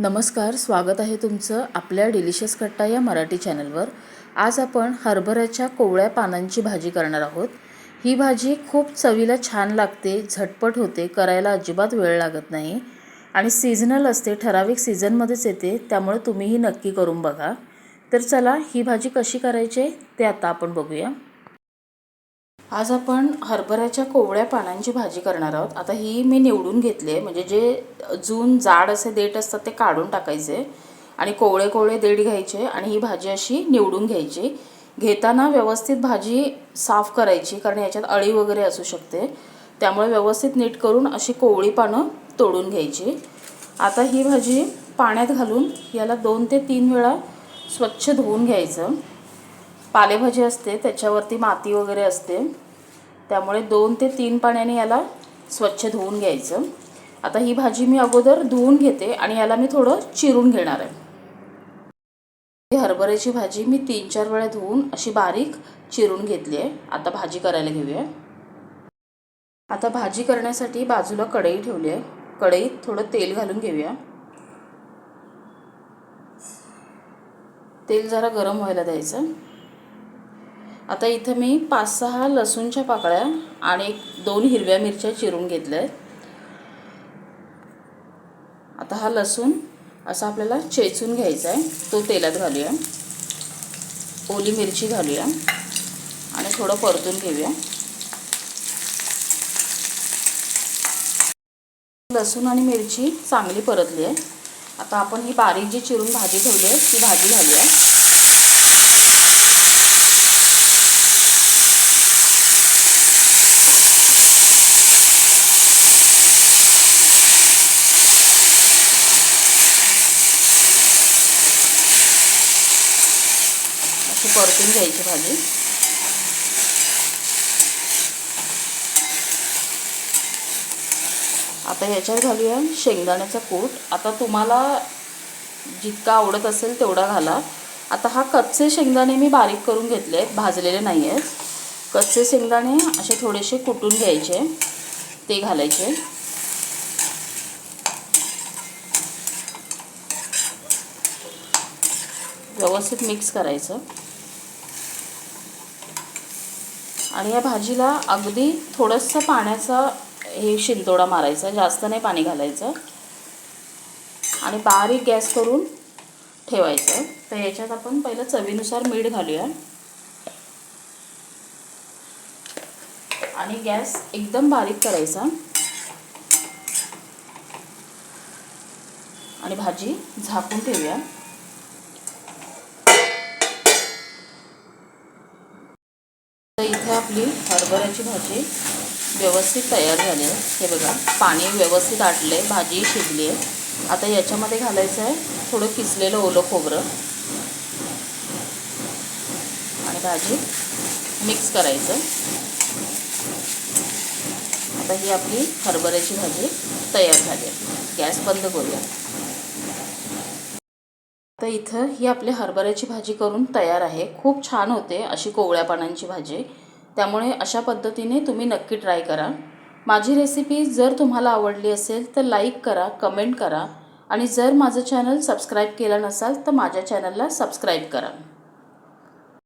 नमस्कार स्वागत आहे तुमचं आपल्या डिलिशियस कट्टा या मराठी चॅनलवर. आज आपण हरभऱ्याच्या कोवळ्या पानांची भाजी करणार आहोत. ही भाजी खूप चवीला छान लागते झटपट होते करायला अजिबात वेळ लागत नाही आणि सीझनल असते ठराविक सीझनमध्येच येते त्यामुळे तुम्हीही नक्की करून बघा. तर चला ही भाजी कशी करायची ते आता आपण बघूया. आज आपण हरभऱ्याच्या कोवळ्या पानांची भाजी करणार आहोत. आता ही मी निवडून घेतली आहे. म्हणजे जे जून जाड असे देठ असतात ते काढून टाकायचे. आणि कोवळे कोवळे देठ घ्यायचे आणि ही भाजी अशी निवडून घ्यायची. घेताना व्यवस्थित भाजी साफ करायची कारण याच्यात अळी वगैरे असू शकते. त्यामुळे व्यवस्थित नीट करून अशी कोवळी पानं तोडून घ्यायची. आता ही भाजी पाण्यात घालून याला दोन ते तीन वेळा स्वच्छ धुवून घ्यायचं. पालेभाजी असते त्याच्यावरती माती वगैरे असते. त्यामुळे दोन ते तीन पाण्याने याला स्वच्छ धुवून घ्यायचं. आता ही भाजी मी अगोदर धुवून घेते आणि याला मी थोडं चिरून घेणार आहे. ही हरभऱ्याची भाजी मी तीन चार वेळा धुवून अशी बारीक चिरून घेतली आहे. आता भाजी करायला घेऊया. आता भाजी करण्यासाठी बाजूला कढई ठेवली आहे. कढईत थोडं तेल घालून घेऊया. तेल जरा गरम व्हायला द्यायचं. आता इथं मी पाच सहा लसूणच्या पाकळ्या आणि एक दोन हिरव्या मिरच्या चिरून घेतल्या आहेत. आता हा लसूण असा आपल्याला चेचून घ्यायचा आहे. तो तेलात घालूया. ओली मिरची घालूया. आणि थोडं परतून घेऊया. लसूण आणि मिरची चांगली परतली आहे. आता आपण ही बारीक जी चिरून भाजी ठेवली आहे ती भाजी घालूया. अशी परतून घ्यायची भाजी. आता ह्याच्यात घालूया शेंगदाण्याचा कूट. आता तुम्हाला जितका आवडत असेल तेवढा घाला. आता हा कच्चे शेंगदाणे मी बारीक करून घेतले आहेत भाजलेले नाही आहेत कच्चे शेंगदाणे असे थोडेसे कुटून घ्यायचे ते घालायचे. व्यवस्थित मिक्स करायचं. आणि या भाजीला अगदी थोडंसं पाण्याचा हे शिंतोडा मारायचा जास्त नाही पाणी घालायचं. आणि बारीक गॅस करून ठेवायचं. तर याच्यात आपण पहिलं चवीनुसार मीठ घालूया. आणि गॅस एकदम बारीक करायचा. आणि भाजी झाकून ठेवूया. इथं आपली हरभऱ्याची भाजी व्यवस्थित तयार झाली आहे. हे बघा पाणी व्यवस्थित आटलं आहे भाजी शिजली आहे. आता याच्यामध्ये घालायचं आहे थोडं किसलेलं ओलं खोबरं आणि भाजी मिक्स करायचं. आता ही आपली हरभऱ्याची भाजी तयार झाली आहे. गॅस बंद करूया. तर इथं ही आपली हरभऱ्याची भाजी करून तयार आहे. खूप छान होते अशी कोवळ्या पानांची भाजी. त्यामुळे अशा पद्धतीने तुम्ही नक्की ट्राय करा. माझी रेसिपी जर तुम्हाला आवडली असेल तर लाईक करा कमेंट करा आणि जर माझं चॅनल सबस्क्राईब केलं नसाल तर माझ्या चॅनलला सबस्क्राईब करा.